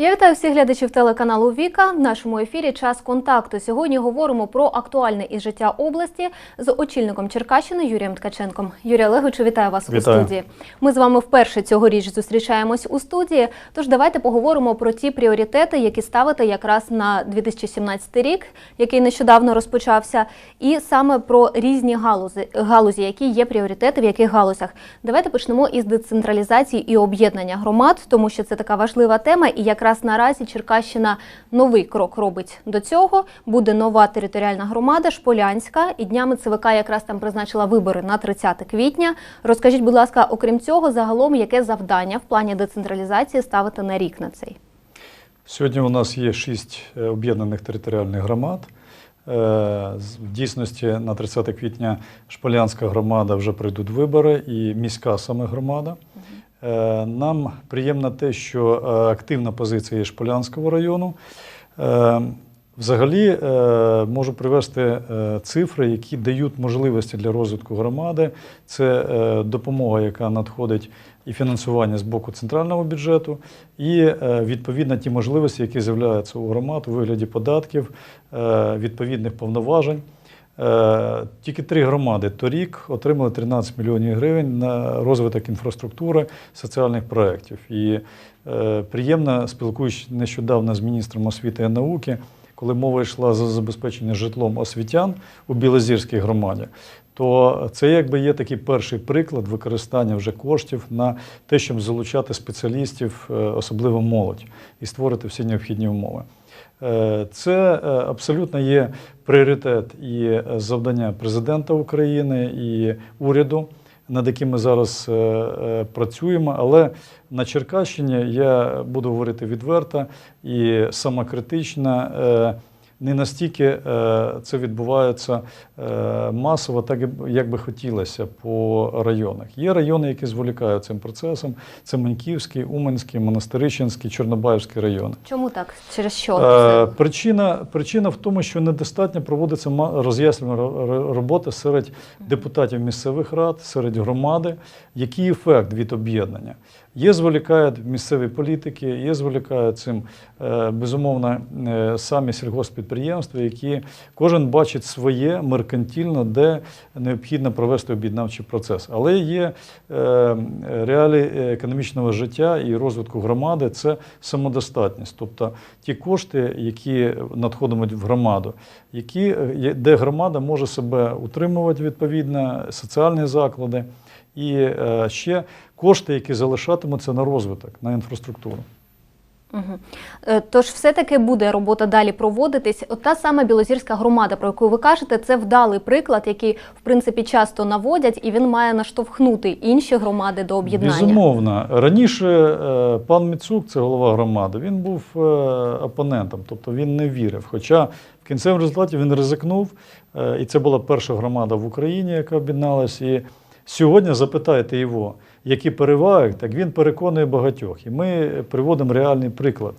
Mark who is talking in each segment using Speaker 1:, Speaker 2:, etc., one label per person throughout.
Speaker 1: Я вітаю всіх глядачів телеканалу Віка. В нашому ефірі час контакту. Сьогодні говоримо про актуальне із життя області з очільником Черкащини Юрієм Ткаченком. Юрій Олеговичу, вітаю вас
Speaker 2: Вітаю.
Speaker 1: у студії. Ми з вами вперше цьогоріч зустрічаємось у студії. Тож давайте поговоримо про ті пріоритети, які ставите якраз на 2017 рік, який нещодавно розпочався, і саме про різні галузи, галузі, які є пріоритети, в яких галузях. Давайте почнемо із децентралізації і об'єднання громад, тому що це така важлива тема. І якраз наразі Черкащина новий крок робить до цього. Буде нова територіальна громада Шполянська, і днями ЦВК якраз там призначила вибори на 30 квітня. Розкажіть, будь ласка, окрім цього, загалом яке завдання в плані децентралізації ставити на рік на цей?
Speaker 2: Сьогодні у нас є шість е, об'єднаних територіальних громад. Е, В дійсності на 30 квітня Шполянська громада вже прийдуть вибори і міська саме громада. Е, Нам приємно те, що е, активна позиція є Шполянського району. Е, Взагалі можу привести цифри, які дають можливості для розвитку громади. Це допомога, яка надходить і фінансування з боку центрального бюджету, і відповідно ті можливості, які з'являються у громад у вигляді податків, відповідних повноважень. Е, Тільки три громади торік отримали 13 мільйонів гривень на розвиток інфраструктури соціальних проєктів. І е, приємно спілкуючись нещодавно з міністром освіти і науки, коли мова йшла за забезпечення житлом освітян у Білозірській громаді, то це якби є такий перший приклад використання вже коштів на те, щоб залучати спеціалістів, е, особливо молодь, і створити всі необхідні умови. Е, Це е, абсолютно є пріоритет і е, завдання президента України і уряду, над яким ми зараз працюємо. Але на Черкащині я буду говорити відверто і самокритично. Не настільки е, це відбувається е, масово, так як би хотілося по районах. Є райони, які зволікають цим процесом. Це Маньківський, Уманський, Монастирищенський, Чорнобаївський райони.
Speaker 1: Чому так? Через що?
Speaker 2: Е? Причина, причина в тому, що недостатньо проводиться ма- роз'яснювальна ро- ро- робота серед депутатів місцевих рад, серед громади. Який ефект від об'єднання? Є зволікають місцеві політики, є зволікають цим безумовно самі сільгоспідприємства, які кожен бачить своє меркантильно, де необхідно провести об'єднавчий процес. Але є е, реалії економічного життя і розвитку громади це самодостатність. Тобто ті кошти, які надходять в громаду, які, е, де громада може себе утримувати відповідно, соціальні заклади, і е, ще кошти, які залишатимуться на розвиток, на інфраструктуру.
Speaker 1: Е, Тож все-таки буде робота далі проводитись. От та сама Білозірська громада, про яку ви кажете, це вдалий приклад, який в принципі часто наводять, і він має наштовхнути інші громади до об'єднання.
Speaker 2: Безумовно. Раніше е, пан Міцук, це голова громади, він був е, опонентом, тобто він не вірив. Хоча в кінцевому результаті він ризикнув, і це була перша громада в Україні, яка об'єдналась. І сьогодні запитайте його, які переваги, так він переконує багатьох. І ми приводимо реальний приклад.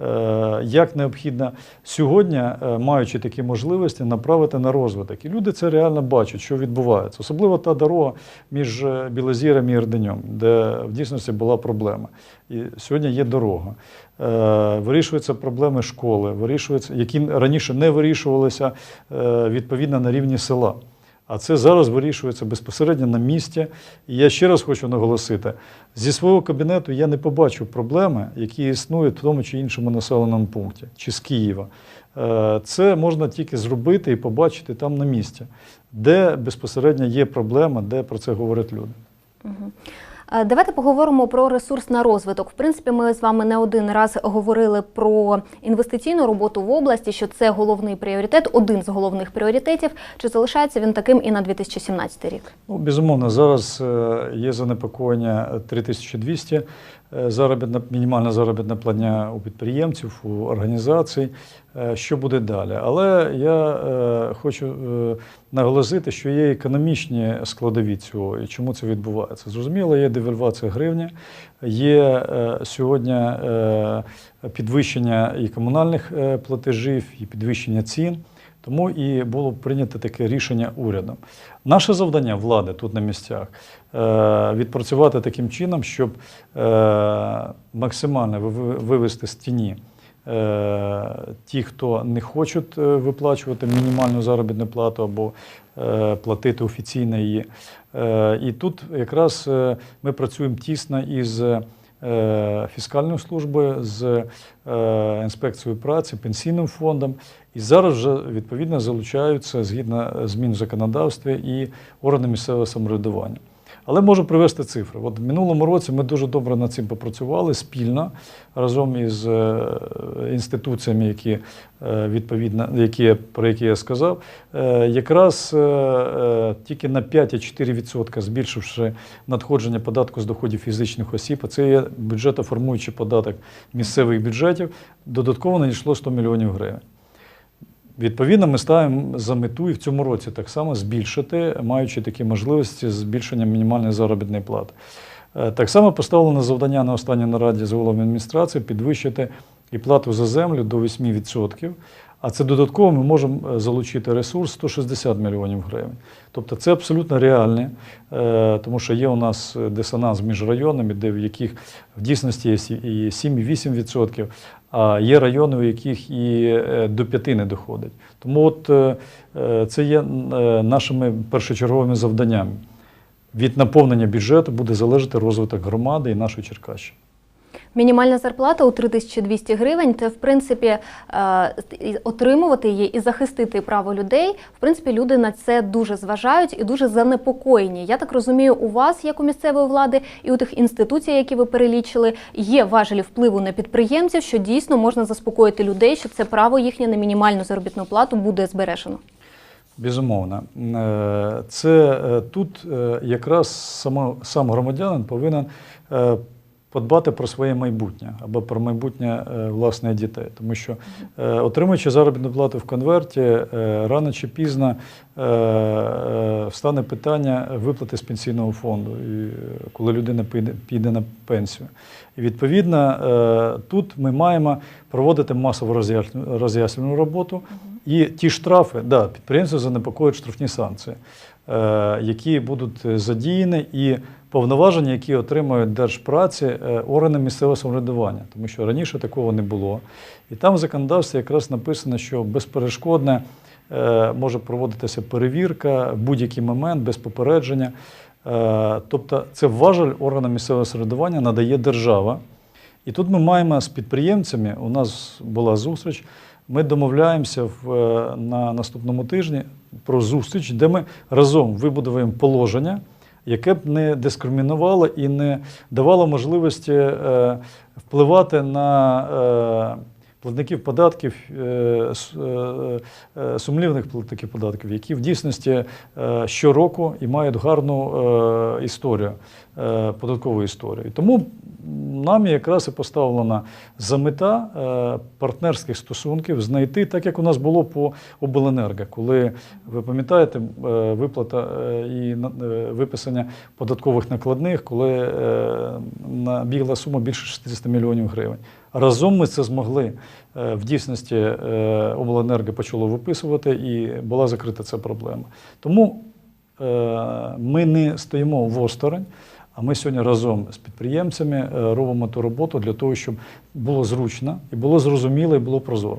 Speaker 2: е, Як необхідно сьогодні, е, маючи такі можливості, направити на розвиток. І люди це реально бачать, що відбувається. Особливо та дорога між е, Білозіром і Ірденем, де в дійсності була проблема. І сьогодні є дорога. Вирішуються проблеми школи, вирішуються, які раніше не вирішувалися відповідно на рівні села. А це зараз вирішується безпосередньо на місці. І я ще раз хочу наголосити: зі свого кабінету я не побачу проблеми, які існують в тому чи іншому населеному пункті, чи з Києва. Е, Це можна тільки зробити і побачити там на місці, де безпосередньо є проблема, де про це говорять люди.
Speaker 1: Мгм. Е, Давайте поговоримо про ресурс на розвиток. В принципі, ми з вами не один раз говорили про інвестиційну роботу в області, що це головний пріоритет, один з головних пріоритетів. Чи залишається він таким і на 2017 рік?
Speaker 2: Ну, безумовно, зараз е, є занепокоєння 3200 е, заробітна, мінімальна заробітна платня у підприємців, у організацій. Е, Що буде далі? Але я е, хочу е, наголосити, що є економічні складові цього і чому це відбувається. Зрозуміло, є девальвація гривні, є е, сьогодні е, підвищення і комунальних е, платежів, і підвищення цін. Тому і було прийнято таке рішення урядом. Наше завдання влади тут на місцях е, відпрацювати таким чином, щоб е, максимально ви- вивести з тіні е, ті, хто не хочуть виплачувати мінімальну заробітну плату або платити офіційно її. І тут якраз ми працюємо тісно із е, фіскальною службою, з е, інспекцією праці, пенсійним фондом. І зараз вже відповідно залучаються згідно змін в законодавстві і органи місцевого самоврядування. Але можу привести цифри. От в минулому році ми дуже добре над цим попрацювали спільно разом із е, інституціями, які е, відповідно, які, про які я сказав. Е, Якраз тільки на 5,4% збільшивши надходження податку з доходів фізичних осіб, а це є бюджетоформуючий податок місцевих бюджетів, додатково надійшло 100 мільйонів гривень. Відповідно, ми ставимо за мету і в цьому році так само збільшити, маючи такі можливості збільшення мінімальної заробітної плати. Е, Так само поставлено завдання на останній нараді з головою адміністрації підвищити і плату за землю до 8%. А це додатково ми можемо е, залучити ресурс 160 мільйонів гривень. Тобто це абсолютно реальне, е, тому що є у нас дисонанс між районами, де в яких в дійсності є сі- і 7-8%, а є райони, у яких і е, до п'яти не доходить. Тому от е, е, це є нашими першочерговими завданнями. Від наповнення бюджету буде залежати розвиток громади і нашої Черкащини.
Speaker 1: Мінімальна зарплата у 3200 гривень. Це в принципі е, отримувати її і захистити право людей. В принципі, люди на це дуже зважають і дуже занепокоєні. Я так розумію, у вас, як у місцевої влади, і у тих інституцій, які ви перелічили, є важелі впливу на підприємців, що дійсно можна заспокоїти людей, що це право їхнє на мінімальну заробітну плату буде збережено.
Speaker 2: Безумовно, Е, це е, тут якраз сам громадянин повинен подбати про своє майбутнє або про майбутнє е, власне дітей. Тому що е, отримуючи заробітну плату в конверті, е, рано чи пізно е, е, встане питання виплати з пенсійного фонду, коли людина піде, на пенсію. І відповідно тут ми маємо проводити масову роз'ясню- роз'яснювальну роботу. І ті штрафи, да, підприємців занепокоїть штрафні санкції, які будуть задіяні, і повноваження, які отримують держпраці е, органи місцевого самоврядування, тому що раніше такого не було. І там в законодавстві якраз написано, що безперешкодне е, може проводитися перевірка в будь-який момент без попередження. Е, Тобто це важель органам місцевого самоврядування надає держава. І тут ми маємо з підприємцями, у нас була зустріч, ми домовляємося в, на наступному тижні про зустріч, де ми разом вибудуємо положення, яке б не дискримінувало і не давало можливості е, впливати на е, платників податків, е, сумлівних платників податків, які в дійсності щороку і мають гарну історію, податкову історію. Тому нам якраз і поставлена за мета е, партнерських стосунків знайти, так як у нас було по обленерго, коли ви пам'ятаєте, е, виплата е, і виписання податкових накладних, коли набігла сума більше 60 мільйонів гривень. Разом ми це змогли. В дійсності обленерго почало виписувати і була закрита ця проблема. Тому ми не стоїмо в осторонь. А ми сьогодні разом з підприємцями е, робимо ту роботу для того, щоб було зручно і було зрозуміло, і було прозоро.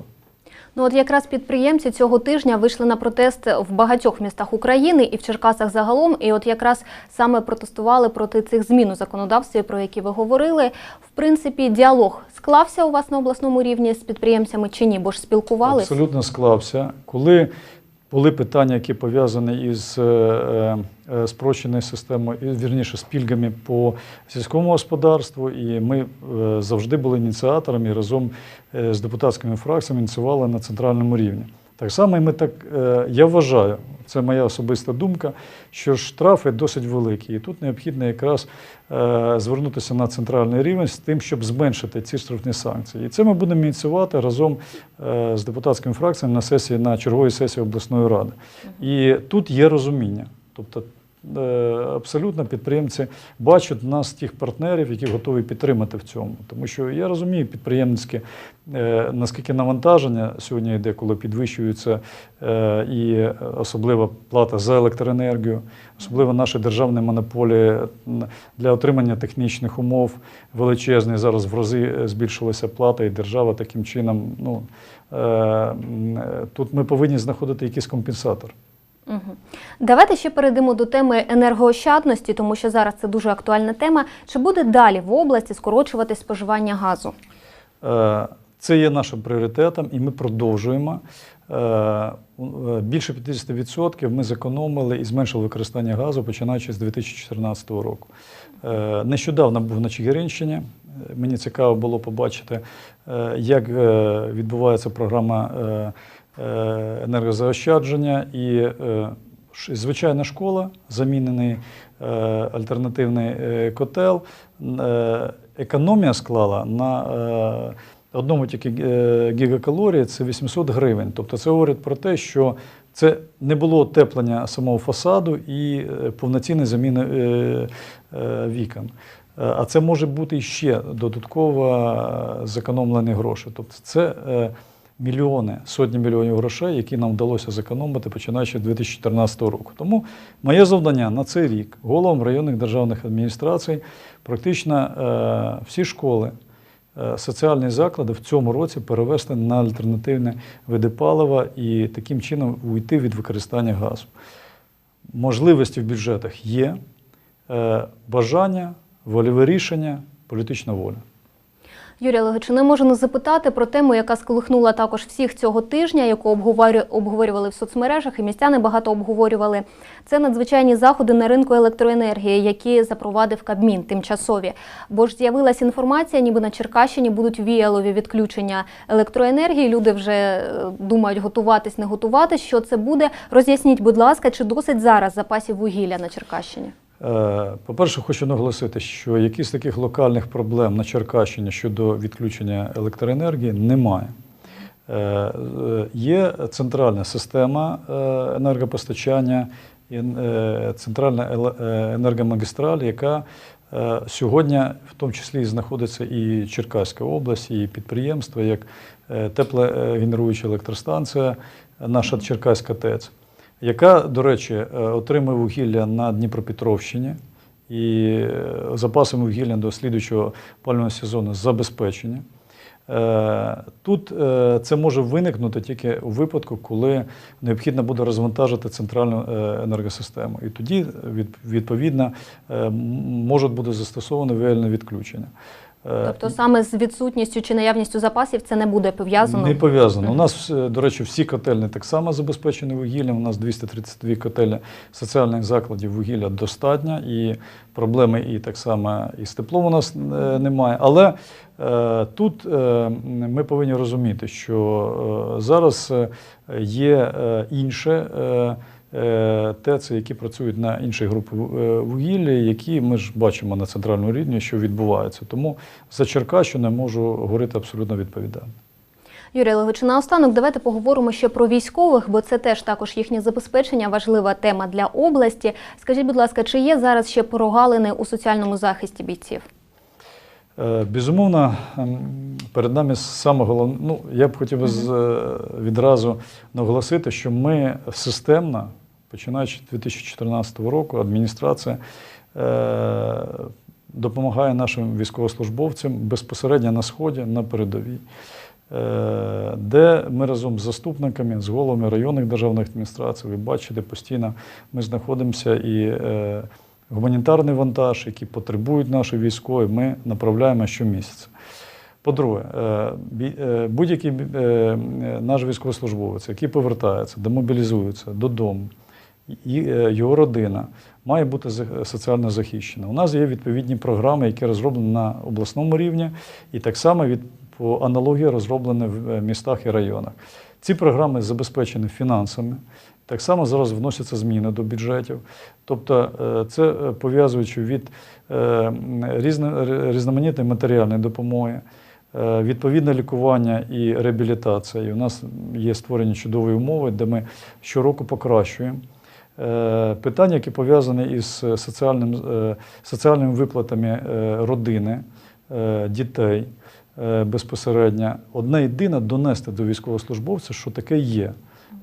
Speaker 1: Ну от якраз підприємці цього тижня вийшли на протест в багатьох містах України і в Черкасах загалом. І от якраз саме протестували проти цих змін у законодавстві, про які ви говорили. В принципі, діалог склався у вас на обласному рівні з підприємцями чи ні? Бо ж спілкувалися?
Speaker 2: Абсолютно склався. Коли були питання, які пов'язані із е, е, е, спрощеною системою, вірніше, з пільгами по сільському господарству, і ми завжди були ініціаторами разом з депутатськими фракціями ініціювали на центральному рівні. Так само і ми так, я вважаю, це моя особиста думка, що штрафи досить великі. І тут необхідно якраз е, звернутися на центральний рівень з тим, щоб зменшити ці штрафні санкції. І це ми будемо ініціювати разом е, з депутатськими фракціями на сесії на черговій сесії обласної ради. І тут є розуміння. Тобто абсолютно підприємці бачать нас тих партнерів, які готові підтримати в цьому. Тому що я розумію підприємницьке, е, наскільки навантаження сьогодні йде, коли підвищується е, і особлива плата за електроенергію, особливо наші державні монополії для отримання технічних умов величезні. Зараз в рази збільшилася плата, і держава таким чином. Ну, е, е, тут ми повинні знаходити якийсь компенсатор.
Speaker 1: Угу. Давайте ще перейдемо до теми енергоощадності, тому що зараз це дуже актуальна тема. Чи буде далі в області скорочуватись споживання газу?
Speaker 2: Е, Це є нашим пріоритетом, і ми продовжуємо. Е, е, Більше 50% ми зекономили і зменшили використання газу, починаючи з 2014 року. Нещодавно був на Чигиринщині. Мені цікаво було побачити, як відбувається програма енергозаощадження і е, звичайна школа, замінений е, альтернативний е, котел. Е, Економія склала на е, одному тільки е, гігакалорії це 800 гривень. Тобто це говорить про те, що це не було отеплення самого фасаду і е, повноцінної заміни е, е, вікон. Е, А це може бути ще додатково е, зекономлені гроші. Тобто це е, мільйони, сотні мільйонів грошей, які нам вдалося зекономити починаючи з 2014 року. Тому моє завдання на цей рік головам районних державних адміністрацій практично е, всі школи, е, соціальні заклади в цьому році перевести на альтернативні види палива і таким чином уйти від використання газу. Можливості в бюджетах є, е, бажання, вольове рішення, політична воля.
Speaker 1: Юрій Олегович, не можу не запитати про тему, яка сколихнула також всіх цього тижня, яку обговорю- обговорювали в соцмережах, і містяни багато обговорювали. Це надзвичайні заходи на ринку електроенергії, які запровадив Кабмін тимчасові. Бо ж з'явилася інформація, ніби на Черкащині будуть віялові відключення електроенергії. Люди вже е, думають готуватись, не готуватись. Що це буде? Роз'ясніть, будь ласка, чи досить зараз запасів вугілля на Черкащині?
Speaker 2: Е, По-перше, хочу наголосити, що якихось таких локальних проблем на Черкащині щодо відключення електроенергії немає. Е, е, Є центральна система енергопостачання, центральна енергомагістраль, яка сьогодні в тому числі знаходиться і Черкаська область, і підприємства, як теплогенеруюча електростанція, наша Черкаська ТЕЦ яка, до речі, е, отримує вугілля на Дніпропетровщині і е, запасами вугілля до слідуючого пального сезону забезпечені. Е, Тут це може виникнути тільки у випадку, коли необхідно буде розвантажити центральну енергосистему. І тоді, відповідно, можуть бути застосовані віяльне відключення. Е,
Speaker 1: Тобто саме з відсутністю чи наявністю запасів це не буде пов'язано?
Speaker 2: не пов'язано. У нас, е, до речі, всі котельні так само забезпечені вугіллям. У нас 232 котельні соціальних закладів вугілля достатньо, і проблеми і так само і з теплом у нас е, немає. Але тут ми повинні розуміти, що зараз є інше. Е, ТЕЦи, які працюють на інші групи е, вугілля, які ми ж бачимо на центральному рівні, що відбувається. Тому за Черкащину можу говорити абсолютно відповідально.
Speaker 1: Юрій Олегович, наостанок давайте поговоримо ще про військових, бо це теж також їхнє забезпечення, важлива тема для області. Скажіть, будь ласка, чи є зараз ще прогалини у соціальному захисті бійців?
Speaker 2: Е, Безумовно, ем, перед нами саме головне, ну я б хотів е, відразу наголосити, що ми системно, починаючи з 2014 року, адміністрація е, допомагає нашим військовослужбовцям безпосередньо на сході, на передовій. Де ми разом з заступниками, з головами районних державних адміністрацій, ви бачите, постійно ми знаходимося і гуманітарний вантаж, який потребують наші військові, ми направляємо щомісяця. По-друге, е, е, будь-який е, наш військовослужбовець, який повертається, демобілізується додому, його родина має бути соціально захищена. У нас є відповідні програми, які розроблені на обласному рівні, і так само від по аналогії розроблені в містах і районах. Ці програми забезпечені фінансами. Так само зараз вносяться зміни до бюджетів. Тобто, е, це е, пов'язуючи від е, різноманітної матеріальної допомоги, відповідне лікування і реабілітація. І у нас є створені чудові умови, де ми щороку покращуємо питання, які пов'язані із соціальним, соціальними виплатами родини, дітей безпосередньо. Одне єдине донести до військовослужбовця, що таке є.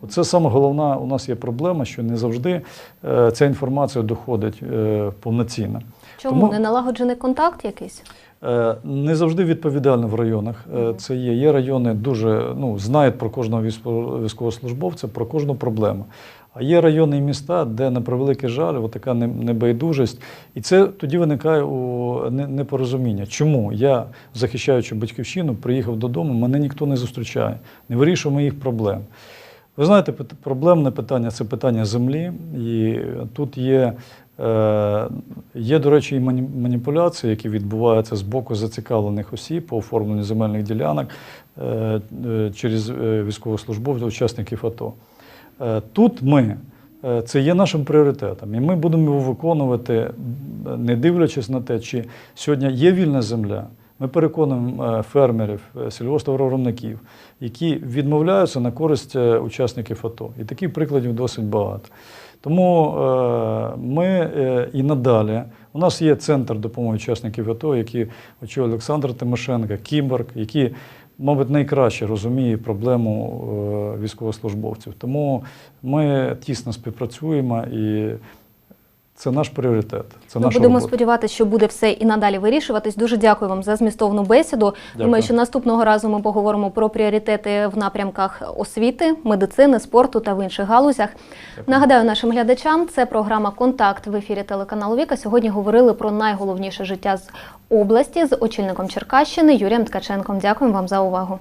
Speaker 2: Оце саме головна у нас є проблема, що не завжди е, ця інформація доходить е, повноцінно.
Speaker 1: Чому
Speaker 2: Тому-
Speaker 1: не налагоджений контакт якийсь?
Speaker 2: Е, Не завжди відповідально в районах. Це є. Є райони дуже ну, знають про кожного військо- військовослужбовця, про кожну проблему. А є райони і міста, де на превеликий жаль, от така небайдужість. І це тоді виникає у непорозуміння. Чому я, захищаючи батьківщину, приїхав додому, мене ніхто не зустрічає, не вирішує моїх проблем. Ви знаєте, проблемне питання це питання землі, і тут є, е, є, до речі, і мані- маніпуляції, які відбуваються з боку зацікавлених осіб по оформленню земельних ділянок е, е, через військовослужбовців, учасників АТО. Тут ми. Це є нашим пріоритетом, і ми будемо його виконувати, не дивлячись на те, чи сьогодні є вільна земля. Ми переконуємо е, фермерів, е, сільгосптоваробників, які відмовляються на користь е, учасників АТО. І таких прикладів досить багато. Тому ми і надалі. У нас є центр допомоги учасників АТО, який очолює Олександр Тимошенко, Кіборг, які, мабуть, найкраще розуміє проблему військовослужбовців. Тому ми тісно співпрацюємо і це наш пріоритет. Це
Speaker 1: Ми
Speaker 2: наша
Speaker 1: будемо
Speaker 2: робота.
Speaker 1: сподіватися, що буде все і надалі вирішуватись. Дуже дякую вам за змістовну бесіду.
Speaker 2: Дякую.
Speaker 1: Думаю, що наступного разу ми поговоримо про пріоритети в напрямках освіти, медицини, спорту та в інших галузях. Нагадаю нашим глядачам, це програма Контакт в ефірі телеканалу Віка. Сьогодні говорили про найголовніше життя з області з очільником Черкащини Юрієм Ткаченком. Дякуємо вам за увагу.